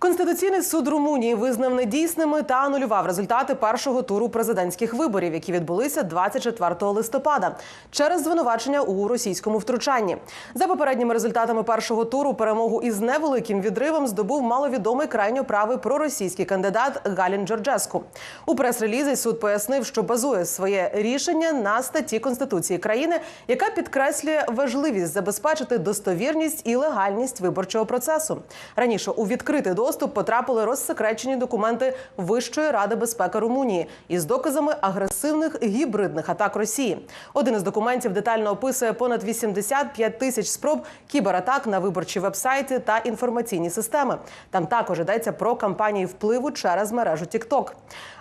Конституційний суд Румунії визнав недійсними та анулював результати першого туру президентських виборів, які відбулися 24 листопада, через звинувачення у російському втручанні. За попередніми результатами першого туру перемогу із невеликим відривом здобув маловідомий крайньо правий проросійський кандидат Галін Джорджеску. У прес-релізі суд пояснив, що базує своє рішення на статті конституції країни, яка підкреслює важливість забезпечити достовірність і легальність виборчого процесу. Раніше у відкритий доступ потрапили розсекречені документи Вищої ради безпеки Румунії із доказами агресивних гібридних атак Росії. Один із документів детально описує понад 85 тисяч спроб кібератак на виборчі вебсайти та інформаційні системи. Там також йдеться про кампанії впливу через мережу TikTok.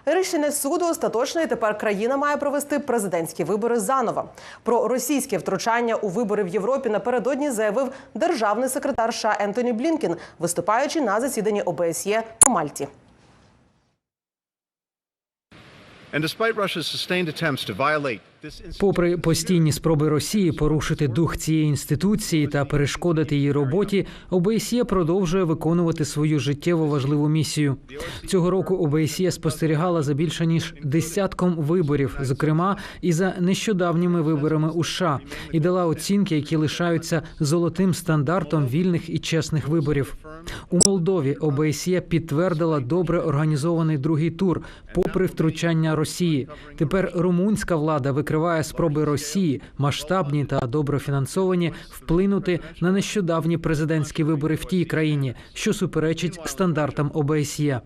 Рішення суду остаточне, і тепер країна має провести президентські вибори заново. Про російське втручання у вибори в Європі напередодні заявив державний секретар США Ентоні Блінкін, виступаючи на засіданні ОБСЄ у Мальті. And despite Russia's sustained attempts to violate Попри постійні спроби Росії порушити дух цієї інституції та перешкодити її роботі, ОБСЄ продовжує виконувати свою життєво важливу місію. Цього року ОБСЄ спостерігала за більше ніж десятком виборів, зокрема і за нещодавніми виборами у США, і дала оцінки, які лишаються золотим стандартом вільних і чесних виборів. У Молдові ОБСЄ підтвердила добре організований другий тур, попри втручання Росії. Тепер румунська влада викриває спроби Росії, масштабні та добре фінансовані, вплинути на нещодавні президентські вибори в тій країні, що суперечить стандартам ОБСЄ.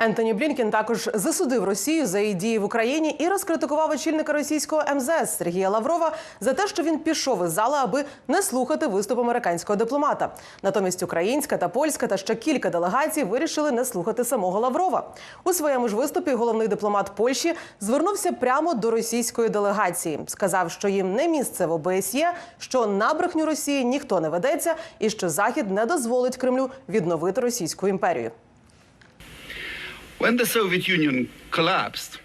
Ентоні Блінкін також засудив Росію за її дії в Україні і розкритикував очільника російського МЗС Сергія Лаврова за те, що він пішов із зали, аби не слухати виступ американського дипломата. Натомість українська та польська та ще кілька делегацій вирішили не слухати самого Лаврова. У своєму ж виступі головний дипломат Польщі звернувся прямо до російської делегації. Сказав, що їм не місце в ОБСЄ, що на брехню Росії ніхто не ведеться, і що Захід не дозволить Кремлю відновити російську імперію. When the Soviet Union collapsed,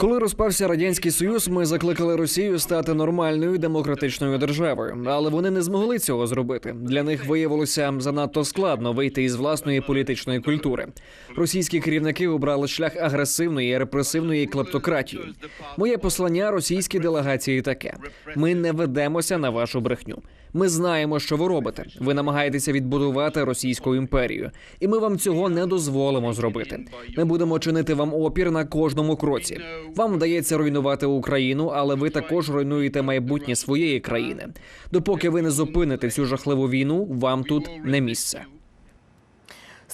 Коли розпався радянський союз, ми закликали Росію стати нормальною демократичною державою, але вони не змогли цього зробити. Для них виявилося занадто складно вийти із власної політичної культури. Російські керівники обрали шлях агресивної репресивної клептократії. Моє послання російській делегації таке: ми не ведемося на вашу брехню. Ми знаємо, що ви робите. Ви намагаєтеся відбудувати російську імперію, і ми вам цього не дозволимо зробити. Ми будемо чинити вам опір на кожному кроці. Вам вдається руйнувати Україну, але ви також руйнуєте майбутнє своєї країни. Допоки ви не зупините цю жахливу війну, вам тут не місце.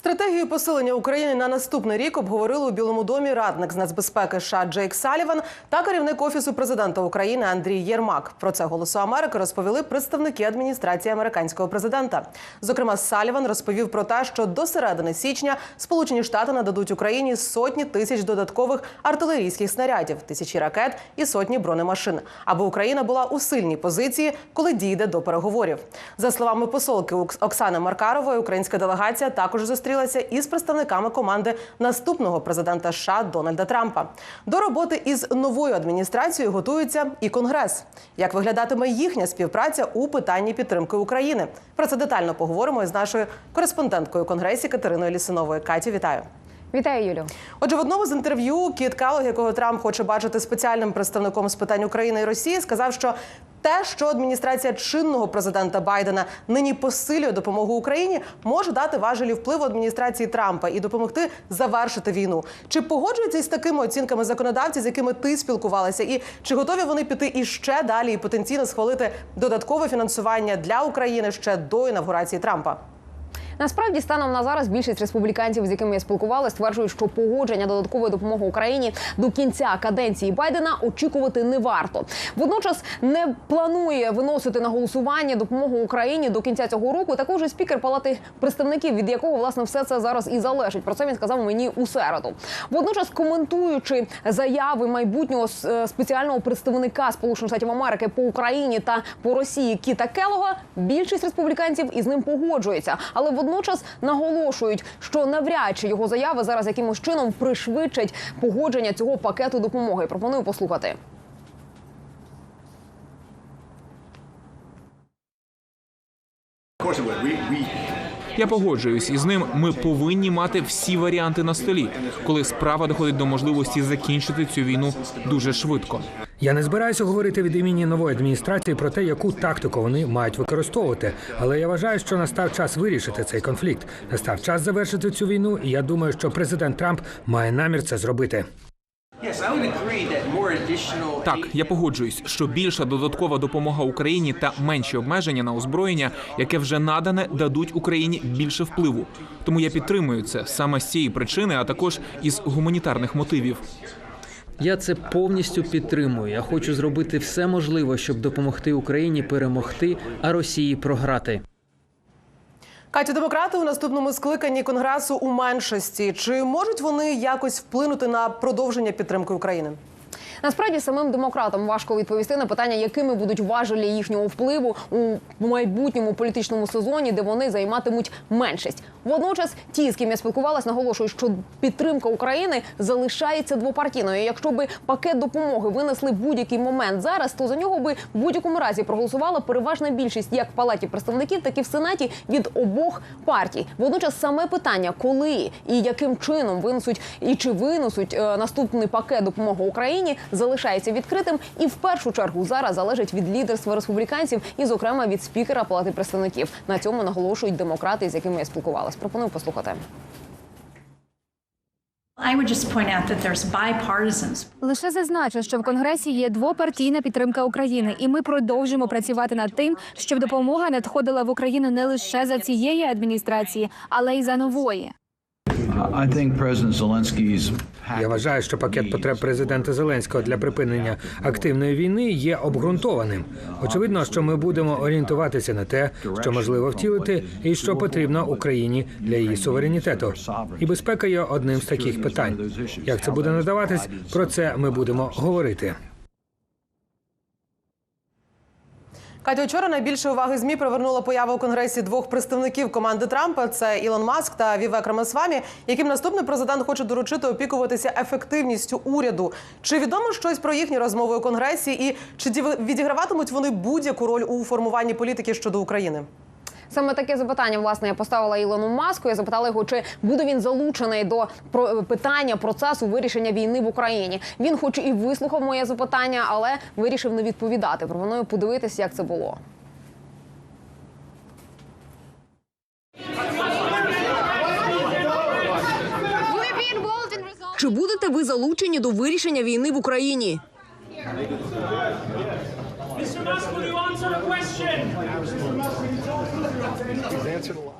Стратегію посилення України на наступний рік обговорили у Білому домі радник з нацбезпеки США Джейк Саліван та керівник офісу президента України Андрій Єрмак. Про це голосу Америки розповіли представники адміністрації американського президента. Зокрема, Саліван розповів про те, що до середини січня Сполучені Штати нададуть Україні сотні тисяч додаткових артилерійських снарядів, тисячі ракет і сотні бронемашин, аби Україна була у сильній позиції, коли дійде до переговорів. За словами посолки Оксани Маркарової, українська делегація також зустрілася із представниками команди наступного президента США Дональда Трампа. До роботи із новою адміністрацією готується і Конгрес. Як виглядатиме їхня співпраця у питанні підтримки України? Про це детально поговоримо із нашою кореспонденткою Конгресі Катериною Лісиновою. Катю, вітаю. Вітаю, Юлю. Отже, в одному з інтерв'ю Кіт Келлог, якого Трамп хоче бачити спеціальним представником з питань України і Росії, сказав, що те, що адміністрація чинного президента Байдена нині посилює допомогу Україні, може дати важелі впливу адміністрації Трампа і допомогти завершити війну. Чи погоджуються із такими оцінками законодавці, з якими ти спілкувалася, і чи готові вони піти іще далі і потенційно схвалити додаткове фінансування для України ще до інавгурації Трампа? Насправді, станом на зараз більшість республіканців, з якими я спілкувалася, стверджують, що погодження додаткової допомоги Україні до кінця каденції Байдена очікувати не варто. Водночас не планує виносити на голосування допомогу Україні до кінця цього року. Також і спікер палати представників, від якого власне все це зараз і залежить. Про це він сказав мені у середу. Водночас, коментуючи заяви майбутнього е, спеціального представника Сполучених Штатів Америки по Україні та по Росії Кіта Келога, більшість республіканців із ним погоджується, але водночас водночас наголошують, що навряд чи його заяви зараз якимось чином пришвидшать погодження цього пакету допомоги. Пропоную послухати. Of course it would. We, we я погоджуюсь із ним. Ми повинні мати всі варіанти на столі, коли справа доходить до можливості закінчити цю війну дуже швидко. Я не збираюся говорити від імені нової адміністрації про те, яку тактику вони мають використовувати. Але я вважаю, що настав час вирішити цей конфлікт. Настав час завершити цю війну, і я думаю, що президент Трамп має намір це зробити. Так, я погоджуюсь, що більша додаткова допомога Україні та менші обмеження на озброєння, яке вже надане, дадуть Україні більше впливу. Тому я підтримую це саме з цієї причини, а також із гуманітарних мотивів. Я це повністю підтримую. Я хочу зробити все можливе, щоб допомогти Україні перемогти, а Росії програти. Катю, демократи у наступному скликанні конгресу у меншості. Чи можуть вони якось вплинути на продовження підтримки України? Насправді самим демократам важко відповісти на питання, якими будуть важелі їхнього впливу у майбутньому політичному сезоні, де вони займатимуть меншість. Водночас, ті, з ким я спілкувалась, наголошують, що підтримка України залишається двопартійною. Якщо би пакет допомоги винесли в будь-який момент зараз, то за нього би в будь-якому разі проголосувала переважна більшість як в палаті представників, так і в сенаті від обох партій. Водночас саме питання, коли і яким чином винесуть і чи винесуть е, наступний пакет допомоги Україні, залишається відкритим і в першу чергу зараз залежить від лідерства республіканців і, зокрема, від спікера палати представників. На цьому наголошують демократи, з якими я спілкувалась. Пропоную послухати. Лише зазначу, що в конгресі є двопартійна підтримка України, і ми продовжимо працювати над тим, щоб допомога надходила в Україну не лише за цієї адміністрації, але й за нової. Я вважаю, що пакет потреб президента Зеленського для припинення активної війни є обґрунтованим. Очевидно, що ми будемо орієнтуватися на те, що можливо втілити, і що потрібно Україні для її суверенітету. І безпека є одним з таких питань. Як це буде надаватись, про це ми будемо говорити. Катя, вчора найбільше уваги змі привернула поява у конгресі двох представників команди Трампа: це Ілон Маск та Вівек Рамасвамі, яким наступний президент хоче доручити опікуватися ефективністю уряду. Чи відомо щось про їхні розмови у конгресі, і чи відіграватимуть вони будь-яку роль у формуванні політики щодо України? Саме таке запитання власне я поставила Ілону Маску. Я запитала його, чи буде він залучений до про- питання процесу вирішення війни в Україні. Він, хоч і вислухав моє запитання, але вирішив не відповідати. Пропоную подивитися, як це було. Чи будете ви залучені до вирішення війни в Україні? He's answered a lot.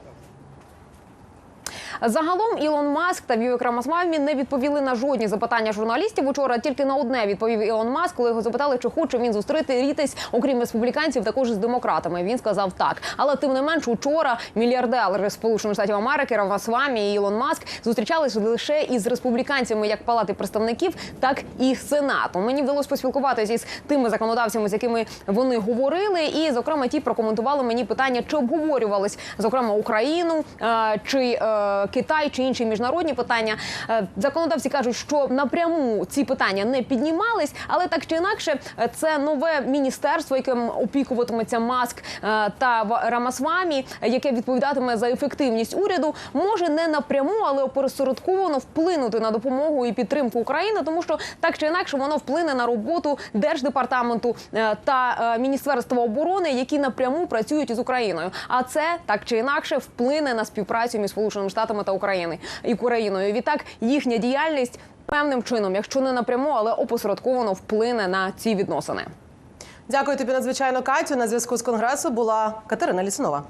Загалом Ілон Маск та Вівек Рамасвамі не відповіли на жодні запитання журналістів. Учора тільки на одне відповів Ілон Маск, коли його запитали, чи хоче він зустріти рітись, окрім республіканців, також з демократами. Він сказав так. Але тим не менш, учора мільярдер Сполучених Штатів Америки Рамасвамі і Ілон Маск зустрічалися лише із республіканцями як палати представників, так і сенату. Мені вдалося поспілкуватися із тими законодавцями, з якими вони говорили, і зокрема ті прокоментували мені питання, чи обговорювались зокрема Україну е, чи е, Китай чи інші міжнародні питання. Е, Законодавці кажуть, що напряму ці питання не піднімались, але так чи інакше, е, це нове міністерство, яким опікуватиметься Маск е, та Рамасвамі, яке відповідатиме за ефективність уряду, може не напряму, але опосередковано вплинути на допомогу і підтримку України, тому що так чи інакше воно вплине на роботу держдепартаменту та міністерства оборони, які напряму працюють із Україною. А це так чи інакше вплине на співпрацю між Сполученими Штатами та України і Україною. Відтак їхня діяльність певним чином, якщо не напряму, але опосередковано вплине на ці відносини. Дякую тобі надзвичайно, Катю. На зв'язку з конгресу була Катерина Лісунова.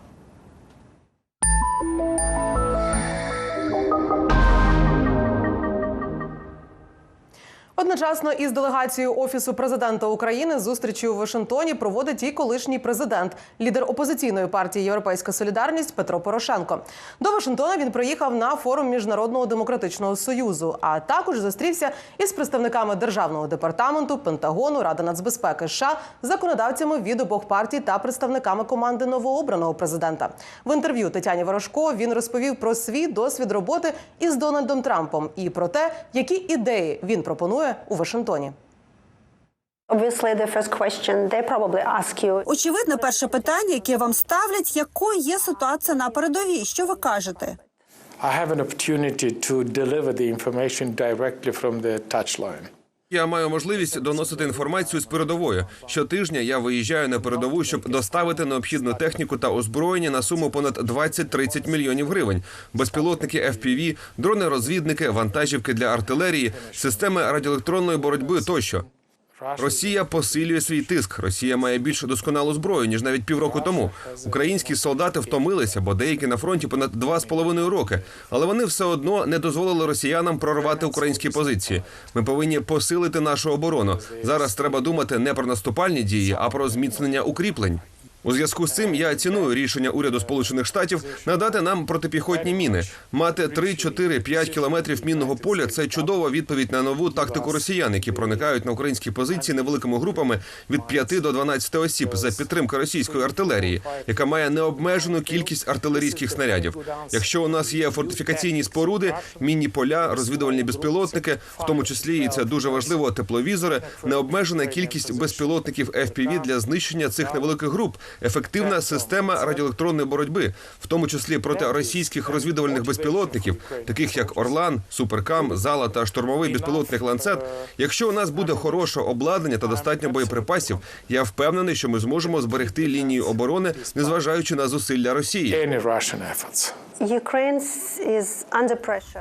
Одночасно із делегацією офісу президента України зустрічі у Вашингтоні проводить і колишній президент, лідер опозиційної партії Європейська Солідарність Петро Порошенко. До Вашингтона він приїхав на форум міжнародного демократичного союзу, а також зустрівся із представниками державного департаменту, Пентагону, Ради нацбезпеки США, законодавцями від обох партій та представниками команди новообраного президента. В інтерв'ю Тетяні Ворожко він розповів про свій досвід роботи із Дональдом Трампом і про те, які ідеї він пропонує у Вашингтоні. Obviously, the first question they probably ask you Очевидно, перше питання, яке вам ставлять, якою є ситуація на передовій? Що ви кажете? I have an opportunity to deliver the information directly from the touchline. Я маю можливість доносити інформацію з передової. Щотижня я виїжджаю на передову, щоб доставити необхідну техніку та озброєння на суму понад 20-30 мільйонів гривень. Безпілотники FPV, дрони-розвідники, вантажівки для артилерії, системи радіоелектронної боротьби тощо. Росія посилює свій тиск. Росія має більше досконалу зброю ніж навіть півроку тому. Українські солдати втомилися, бо деякі на фронті понад два з половиною роки. Але вони все одно не дозволили росіянам прорвати українські позиції. Ми повинні посилити нашу оборону. Зараз треба думати не про наступальні дії, а про зміцнення укріплень. У зв'язку з цим я ціную рішення уряду Сполучених Штатів надати нам протипіхотні міни. Мати 3, 4, 5 кілометрів мінного поля це чудова відповідь на нову тактику росіян, які проникають на українські позиції невеликими групами від 5 до 12 осіб за підтримки російської артилерії, яка має необмежену кількість артилерійських снарядів. Якщо у нас є фортифікаційні споруди, мінні поля, розвідувальні безпілотники, в тому числі і це дуже важливо, тепловізори, необмежена кількість безпілотників FPV для знищення цих невеликих груп, ефективна система радіоелектронної боротьби, в тому числі проти російських розвідувальних безпілотників, таких як Орлан, Суперкам, Зала та штурмовий безпілотник Ланцет. Якщо у нас буде хороше обладнання та достатньо боєприпасів, я впевнений, що ми зможемо зберегти лінію оборони, незважаючи на зусилля Росії.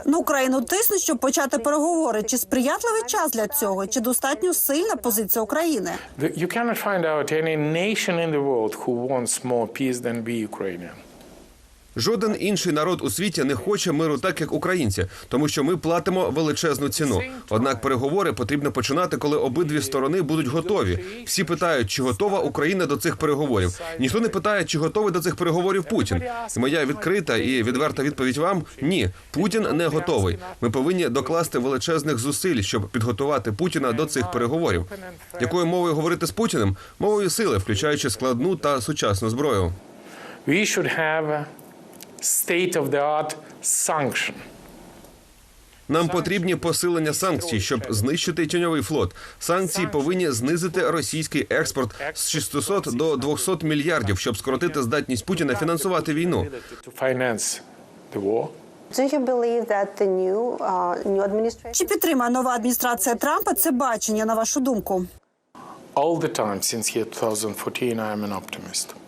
На Україну тиснуть, щоб почати переговори. Чи сприятливий час для цього? Чи достатньо сильна позиція України? who wants more peace than we Ukrainians. Жоден інший народ у світі не хоче миру так, як українці, тому що ми платимо величезну ціну. Однак переговори потрібно починати, коли обидві сторони будуть готові. Всі питають, чи готова Україна до цих переговорів. Ніхто не питає, чи готовий до цих переговорів Путін. Моя відкрита і відверта відповідь вам ні. Путін не готовий. Ми повинні докласти величезних зусиль, щоб підготувати Путіна до цих переговорів. Якою мовою говорити з Путіним? Мовою сили, включаючи складну та сучасну зброю. We should have state-of-the-art sanction. Нам потрібні посилення санкцій, щоб знищити тіньовий флот. Санкції повинні знизити російський експорт з 600 до 200 мільярдів, щоб скоротити здатність Путіна фінансувати війну. Uh, Чи підтримає нова адміністрація Трампа це бачення на вашу думку? All the time since year 2014, I am an optimist.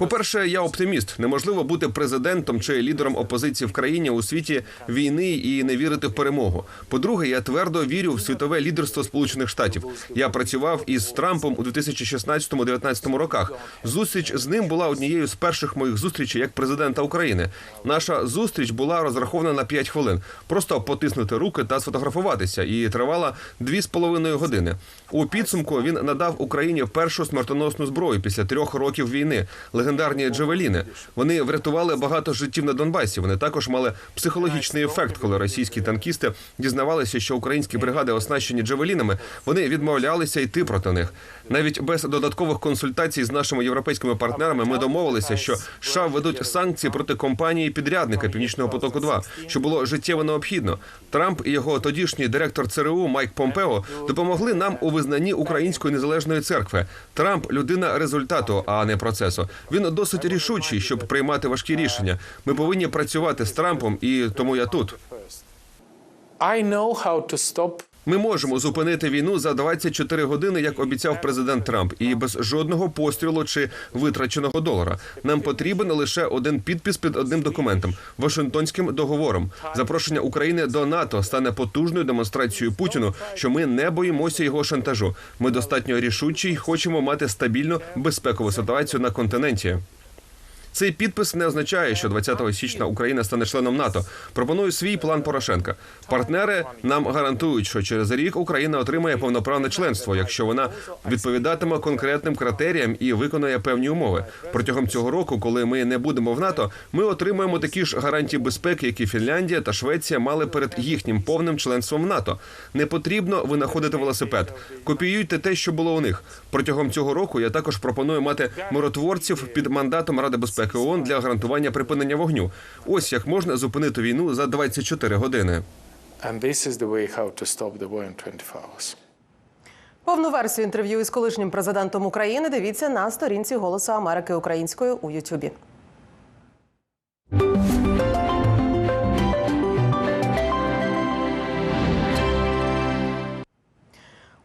По-перше, я оптиміст. Неможливо бути президентом чи лідером опозиції в країні у світі війни і не вірити в перемогу. По-друге, я твердо вірю в світове лідерство Сполучених Штатів. Я працював із Трампом у 2016-2019 роках. Зустріч з ним була однією з перших моїх зустрічей як президента України. Наша зустріч була розрахована на 5 хвилин. Просто потиснути руки та сфотографуватися, і тривала дві з половиною години. У підсумку він надав Україні першу смертоносну зброю після трьох років війни. Легендарні джевеліни. Вони врятували багато життів на Донбасі. Вони також мали психологічний ефект, коли російські танкісти дізнавалися, що українські бригади оснащені джевелінами. Вони відмовлялися йти проти них. Навіть без додаткових консультацій з нашими європейськими партнерами ми домовилися, що США ведуть санкції проти компанії підрядника Північного потоку 2 що було життєво необхідно. Трамп і його тодішній директор ЦРУ Майк Помпео допомогли нам у визнанні української незалежної церкви. Трамп людина результату, а не процесу. Він досить рішучий, щоб приймати важкі рішення. Ми повинні працювати з Трампом, і тому я тут. I know how to stop Ми можемо зупинити війну за 24 години, як обіцяв президент Трамп, і без жодного пострілу чи витраченого долара. Нам потрібен лише один підпис під одним документом Вашингтонським договором. Запрошення України до НАТО стане потужною демонстрацією Путіну, що ми не боїмося його шантажу. Ми достатньо рішучі й хочемо мати стабільну безпекову ситуацію на континенті. Цей підпис не означає, що 20 січня Україна стане членом НАТО. Пропоную свій план Порошенка. Партнери нам гарантують, що через рік Україна отримає повноправне членство, якщо вона відповідатиме конкретним критеріям і виконає певні умови. Протягом цього року, коли ми не будемо в НАТО, ми отримаємо такі ж гарантії безпеки, які Фінляндія та Швеція мали перед їхнім повним членством в НАТО. Не потрібно винаходити велосипед. Копіюйте те, що було у них. Протягом цього року я також пропоную мати миротворців під мандатом Ради безпеки ООН для гарантування припинення вогню. Ось як можна зупинити війну за 24 години. And this is the way how to stop the war in 24 hours. Повну версію інтерв'ю із колишнім президентом України дивіться на сторінці Голосу Америки українською у Ютубі.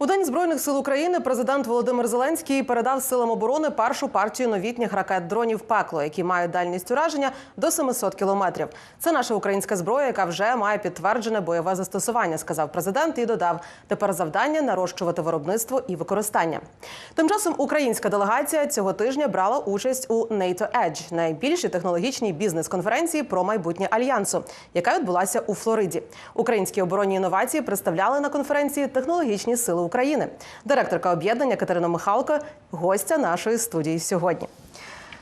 У День збройних сил України президент Володимир Зеленський передав силам оборони першу партію новітніх ракет дронів пекло, які мають дальність ураження до 700 кілометрів. Це наша українська зброя, яка вже має підтверджене бойове застосування, сказав президент і додав: тепер завдання нарощувати виробництво і використання. Тим часом українська делегація цього тижня брала участь у NATO Edge – найбільшій технологічній бізнес-конференції про майбутнє альянсу, яка відбулася у Флориді. Українські оборонні інновації представляли на конференції технологічні сили України. Директорка об'єднання Катерина Михалко, гостя нашої студії сьогодні.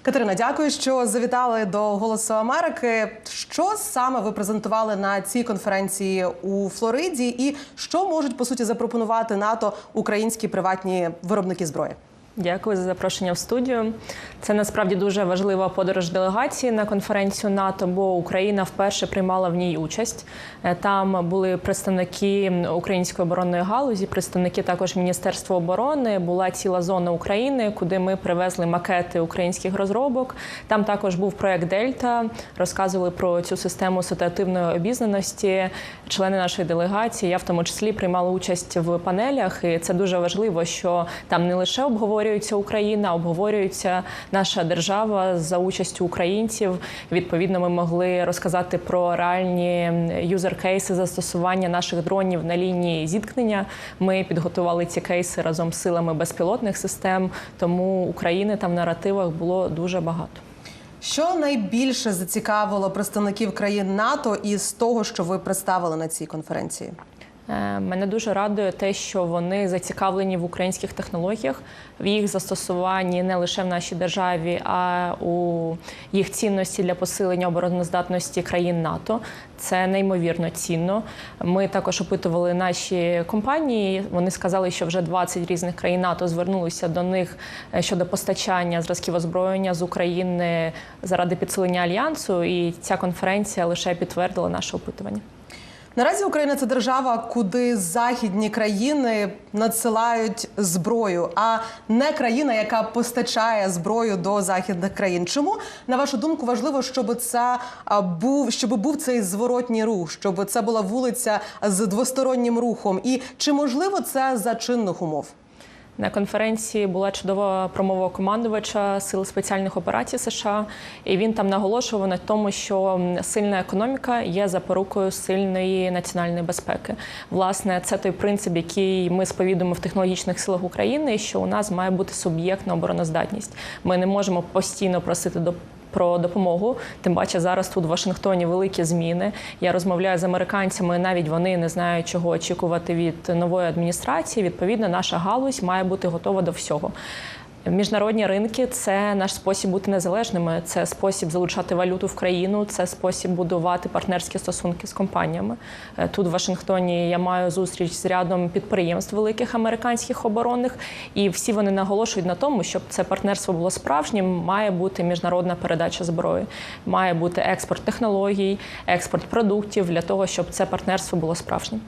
Катерина, дякую, що завітали до Голосу Америки. Що саме ви презентували на цій конференції у Флориді, і що можуть по суті запропонувати НАТО українські приватні виробники зброї? Дякую за запрошення в студію. Це насправді дуже важлива подорож делегації на конференцію НАТО, бо Україна вперше приймала в ній участь. Е, Там були представники української оборонної галузі, представники також Міністерства оборони. Була ціла зона України, куди ми привезли макети українських розробок. Там також був проект Дельта. Розказували про цю систему ситуативної обізнаності. Члени нашої делегації, я в тому числі приймала участь в панелях, і це дуже важливо, що там не лише обговорюється Україна, обговорюється наша держава за участю українців. Відповідно, ми могли розказати про реальні юзер-кейси застосування наших дронів на лінії зіткнення. Ми підготували ці кейси разом з силами безпілотних систем. Тому України там в наративах було дуже багато. Що найбільше зацікавило представників країн НАТО із того, що ви представили на цій конференції? Е, Мене дуже радує те, що вони зацікавлені в українських технологіях, в їх застосуванні не лише в нашій державі, а у їх цінності для посилення обороноздатності країн НАТО. Це неймовірно цінно. Ми також опитували наші компанії. Вони сказали, що вже 20 різних країн НАТО звернулися до них е, щодо постачання зразків озброєння з України заради підсилення альянсу. І ця конференція лише підтвердила наше опитування. Наразі Україна це держава, куди західні країни надсилають зброю, а не країна, яка постачає зброю до західних країн. Чому на вашу думку важливо, щоб це був щоб був цей зворотній рух, щоб це була вулиця з двостороннім рухом? І чи можливо це за чинних умов? На конференції була чудова промова командувача Сил спеціальних операцій США, і він там наголошував на тому, що сильна економіка є запорукою сильної національної безпеки. Власне, це той принцип, який ми сповідуємо в технологічних силах України, що у нас має бути суб'єктна обороноздатність. Ми не можемо постійно просити до про допомогу. Тим паче зараз тут в Вашингтоні великі зміни. Я розмовляю з американцями. Навіть вони не знають, чого очікувати від нової адміністрації. Відповідно, наша галузь має бути готова до всього. Міжнародні ринки це наш спосіб бути незалежними, це спосіб залучати валюту в країну, це спосіб будувати партнерські стосунки з компаніями. Е, Тут в Вашингтоні я маю зустріч з рядом підприємств великих американських оборонних, і всі вони наголошують на тому, щоб це партнерство було справжнім. Має бути міжнародна передача зброї, має бути експорт технологій, експорт продуктів для того, щоб це партнерство було справжнім.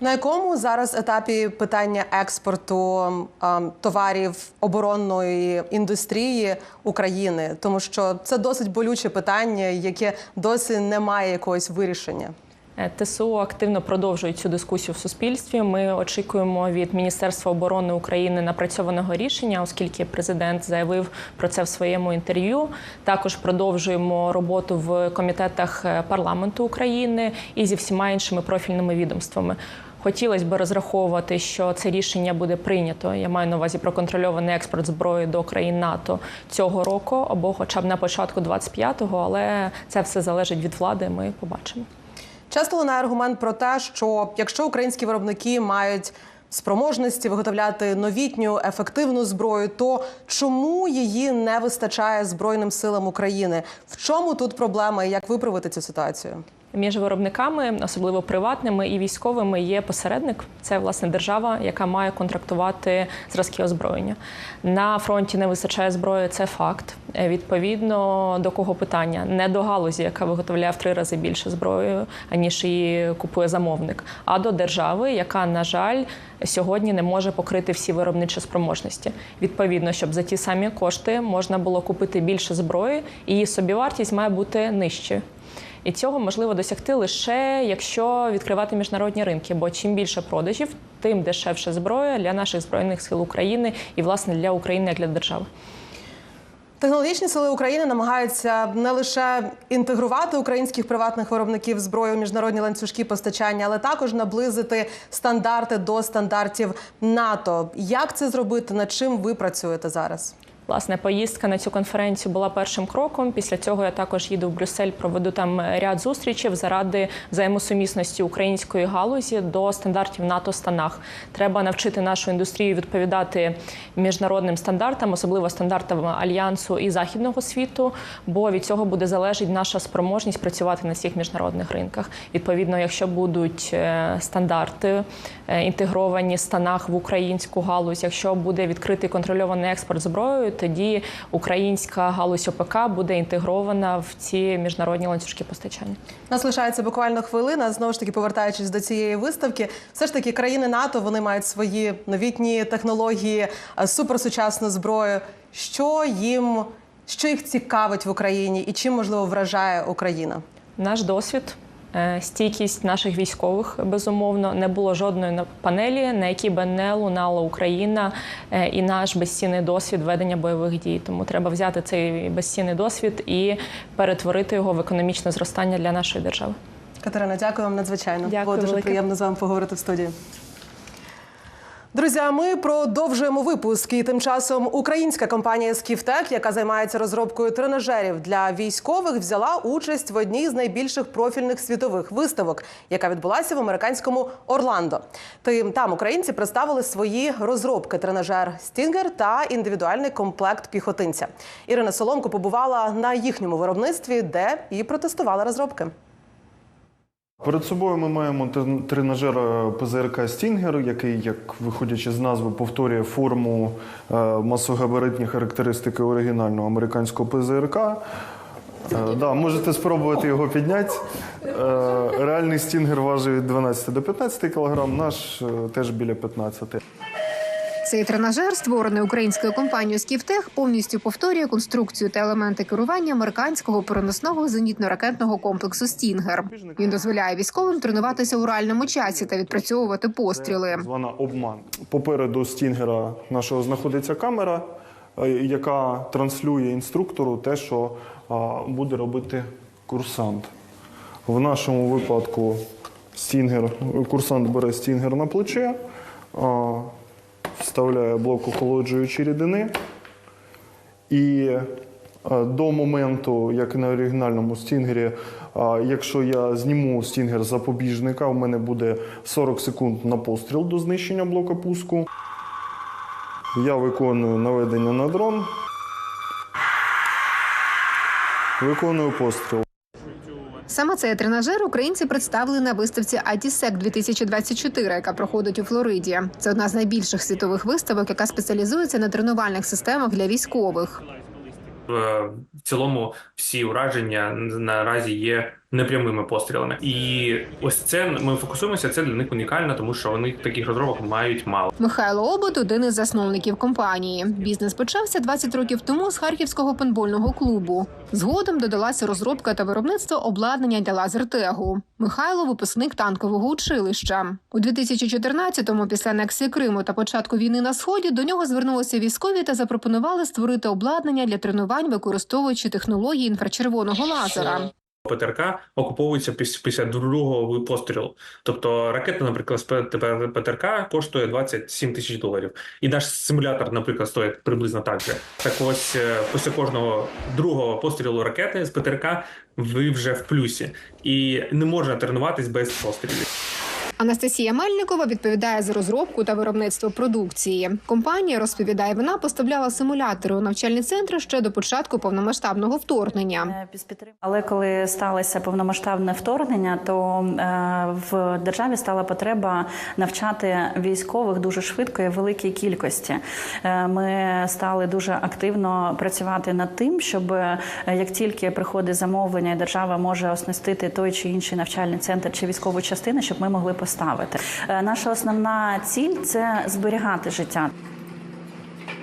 На якому зараз етапі питання експорту ем, товарів оборонної індустрії України? Тому що це досить болюче питання, яке досі не має якогось вирішення. Е, ТСУ активно продовжують цю дискусію в суспільстві. Ми очікуємо від Міністерства оборони України напрацьованого рішення, оскільки президент заявив про це в своєму інтерв'ю. Також продовжуємо роботу в комітетах е, парламенту України і зі всіма іншими профільними відомствами. Хотілося б розраховувати, що це рішення буде прийнято. Я маю на увазі проконтрольований експорт зброї до країн НАТО цього року, або хоча б на початку 25-го, але це все залежить від влади. Ми побачимо. Часто лунає аргумент про те, що якщо українські виробники мають спроможності виготовляти новітню ефективну зброю, то чому її не вистачає збройним силам України? В чому тут проблема і як виправити цю ситуацію? Між виробниками, особливо приватними і військовими, є посередник. Це власне держава, яка має контрактувати зразки озброєння. На фронті не вистачає зброї, це факт. Відповідно до кого питання? Не до галузі, яка виготовляє в три рази більше зброї, аніж її купує замовник, а до держави, яка, на жаль, сьогодні не може покрити всі виробничі спроможності. Відповідно, щоб за ті самі кошти можна було купити більше зброї, і її собівартість має бути нижчою. І цього можливо досягти лише якщо відкривати міжнародні ринки. Бо чим більше продажів, тим дешевше зброя для наших збройних сил України і власне для України як для держави. Технологічні сили України намагаються не лише інтегрувати українських приватних виробників зброї у міжнародні ланцюжки постачання, але також наблизити стандарти до стандартів НАТО. Як це зробити? Над чим ви працюєте зараз? Власне, поїздка на цю конференцію була першим кроком. Після цього я також їду в Брюссель, проведу там ряд зустрічей заради взаємосумісності української галузі до стандартів НАТО станах. Треба навчити нашу індустрію відповідати міжнародним стандартам, особливо стандартам альянсу і західного світу. Бо від цього буде залежить наша спроможність працювати на всіх міжнародних ринках. Відповідно, якщо будуть е, стандарти інтегровані в станах в українську галузь, якщо буде відкритий контрольований експорт зброєю, тоді українська галузь ОПК буде інтегрована в ці міжнародні ланцюжки постачання. Нас лишається буквально хвилина. Знову ж таки, повертаючись до цієї виставки, все ж таки країни НАТО вони мають свої новітні технології, е, суперсучасну зброю. Що їм що їх цікавить в Україні і чим можливо вражає Україна? Наш досвід. Е, Стійкість наших військових безумовно не було жодної панелі, на якій би не лунала Україна е, і наш безцінний досвід ведення бойових дій. Тому треба взяти цей безцінний досвід і перетворити його в економічне зростання для нашої держави. Катерина, дякую вам надзвичайно. Дякую Було дуже велике. приємно з вами поговорити в студії. Друзі, ми продовжуємо випуск. І тим часом українська компанія Скіфтек, яка займається розробкою тренажерів для військових, взяла участь в одній з найбільших профільних світових виставок, яка відбулася в американському Орландо. Тим там українці представили свої розробки: тренажер Стінгер та індивідуальний комплект піхотинця. Ірина Соломко побувала на їхньому виробництві, де і протестувала розробки. Перед собою ми маємо трен- тренажер ПЗРК Стінгер, який, як виходячи з назви, повторює форму е, масогабаритні характеристики оригінального американського ПЗРК. Е, Да, можете спробувати його підняти. Е, Реальний стінгер важить від 12 до 15 кг, наш теж біля 15. Цей тренажер, створений українською компанією Скіфтех, повністю повторює конструкцію та елементи керування американського переносного зенітно-ракетного комплексу Стінгер. Він дозволяє військовим тренуватися у реальному часі та відпрацьовувати постріли. Звана обман. Попереду стінгера нашого знаходиться камера, е, яка транслює інструктору те, що буде робити курсант. В нашому випадку стінгер, курсант бере стінгер на плече, а, вставляє блок охолоджуючої рідини. І е, до моменту, як і на оригінальному стінгері, е, якщо я зніму стінгер запобіжника, у мене буде 40 секунд на постріл до знищення блока пуску. Я виконую наведення на дрон. Виконую постріл. Саме цей тренажер українці представили на виставці ITSEC 2024, яка проходить у Флориді. Це одна з найбільших світових виставок, яка спеціалізується на тренувальних системах для військових. в цілому всі ураження наразі є непрямими пострілами. І ось це ми фокусуємося. Це для них унікально, тому що вони таких розробок мають мало. Михайло Обот один із засновників компанії. Бізнес почався 20 років тому з харківського пенбольного клубу. Згодом додалася розробка та виробництво обладнання для лазертегу. Михайло випускник танкового училища. У 2014-му, після анексії Криму та початку війни на сході, до нього звернулися військові та запропонували створити обладнання для тренувань, використовуючи технології інфрачервоного лазера. ПТРК окуповується піс- після другого пострілу. Тобто ракета, наприклад, з ПТРК коштує 27 тисяч доларів. І наш симулятор, наприклад, стоїть приблизно так же. Так ось е, після кожного другого пострілу ракети з ПТРК ви вже в плюсі. І не можна тренуватись без пострілів. Анастасія Мельникова відповідає за розробку та виробництво продукції. Компанія розповідає, вона поставляла симулятори у навчальні центри ще до початку повномасштабного вторгнення. Але коли сталося повномасштабне вторгнення, то е, в державі стала потреба навчати військових дуже швидко і в великій кількості. Е, Ми стали дуже активно працювати над тим, щоб е, як тільки приходить замовлення, держава може оснастити той чи інший навчальний центр чи військову частину, щоб ми могли поставити. Е, Наша основна ціль це зберігати життя.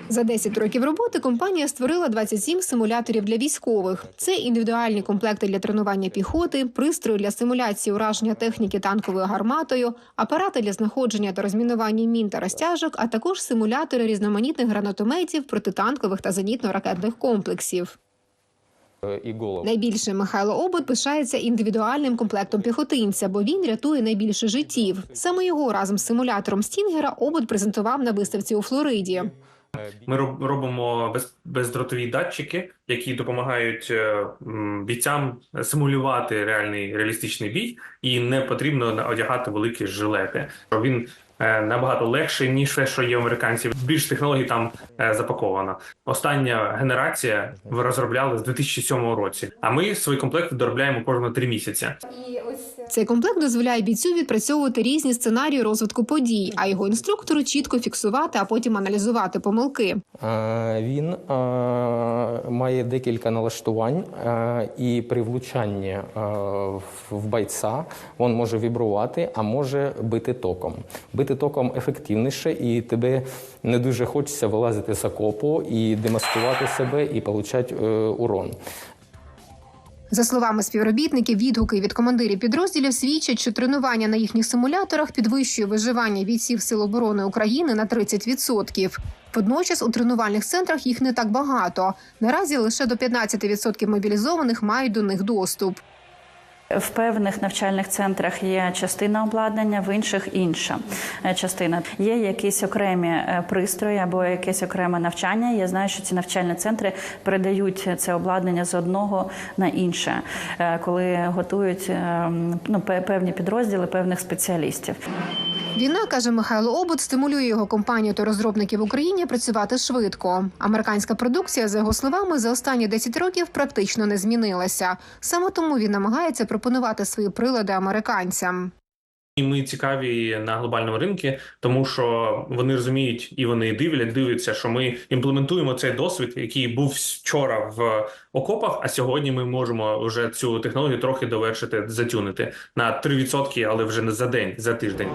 За 10 років роботи компанія створила 27 симуляторів для військових. Це індивідуальні комплекти для тренування піхоти, пристрої для симуляції ураження техніки танковою гарматою, апарати для знаходження та розмінування мін та розтяжок, а також симулятори різноманітних гранатометів, протитанкових та зенітно-ракетних комплексів. Найбільше Михайло Обот пишається індивідуальним комплектом піхотинця, бо він рятує найбільше життів. Саме його разом з симулятором Стінгера Обот презентував на виставці у Флориді. Ми робимо без, бездротові датчики, які допомагають е, бійцям симулювати реальний реалістичний бій, і не потрібно на- одягати великі жилети. Він е, набагато легший ніж те, що є у американців. Більш технологій там е, запаковано. Остання генерація ви розробляли з 2007 році. А ми свої комплекти доробляємо кожні три місяці. Цей комплект дозволяє бійцю відпрацьовувати різні сценарії розвитку подій, а його інструктору чітко фіксувати, а потім аналізувати помилки. Е, Він е, має декілька налаштувань, е, і при влучанні е, в- в бойця він може вібрувати, а може бити током. Бити током ефективніше, і тебе не дуже хочеться вилазити з окопу і демаскувати себе і отримати урон. За словами співробітників, відгуки від командирів підрозділів свідчать, що тренування на їхніх симуляторах підвищує виживання бійців Сил оборони України на 30%. Водночас у тренувальних центрах їх не так багато. Наразі лише до 15% мобілізованих мають до них доступ. В певних навчальних центрах є частина обладнання, в інших інша е, частина. Є якісь окремі е, пристрої або якесь окреме навчання. Я знаю, що ці навчальні центри передають це обладнання з одного на інше, е, коли готують е, ну, певні підрозділи певних спеціалістів. Війна каже Михайло Обут, стимулює його компанію та розробників в Україні працювати швидко. Американська продукція, за його словами, за останні 10 років практично не змінилася. Саме тому він намагається пропонувати свої прилади американцям. І ми цікаві на глобальному ринку, тому що вони розуміють і вони дивлять, дивляться, що ми імплементуємо цей досвід, який був вчора в окопах. А сьогодні ми можемо вже цю технологію трохи довершити, затюнити на 3%, але вже не за день, за тиждень.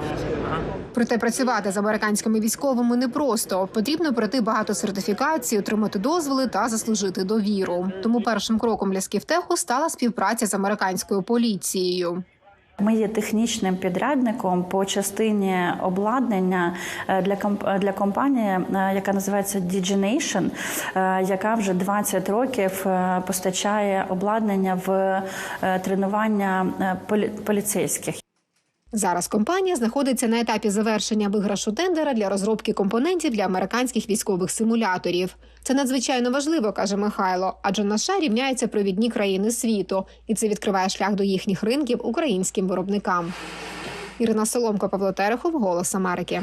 Проте працювати з американськими військовими непросто. Потрібно пройти багато сертифікацій, отримати дозволи та заслужити довіру. Тому першим кроком для Скіфтеху стала співпраця з американською поліцією. Ми є технічним підрядником по частині обладнання е, для комп- для компанії, е, яка називається DigiNation, е, яка вже 20 років е, постачає обладнання в е, тренування е, полі- поліцейських. Зараз компанія знаходиться на етапі завершення виграшу тендера для розробки компонентів для американських військових симуляторів. Це надзвичайно важливо, каже Михайло, адже наша рівняється провідні країни світу, і це відкриває шлях до їхніх ринків українським виробникам. Ірина Соломко, Павло Терехов, Голос Америки.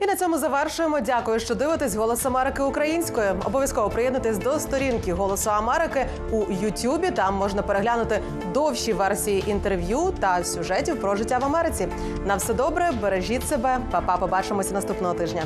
І на цьому завершуємо. Дякую, що дивитесь Голос Америки українською. Обов'язково приєднуйтесь до сторінки Голосу Америки у Ютубі. Там можна переглянути довші версії інтерв'ю та сюжетів про життя в Америці. На все добре, бережіть себе. Па-па, побачимося наступного тижня.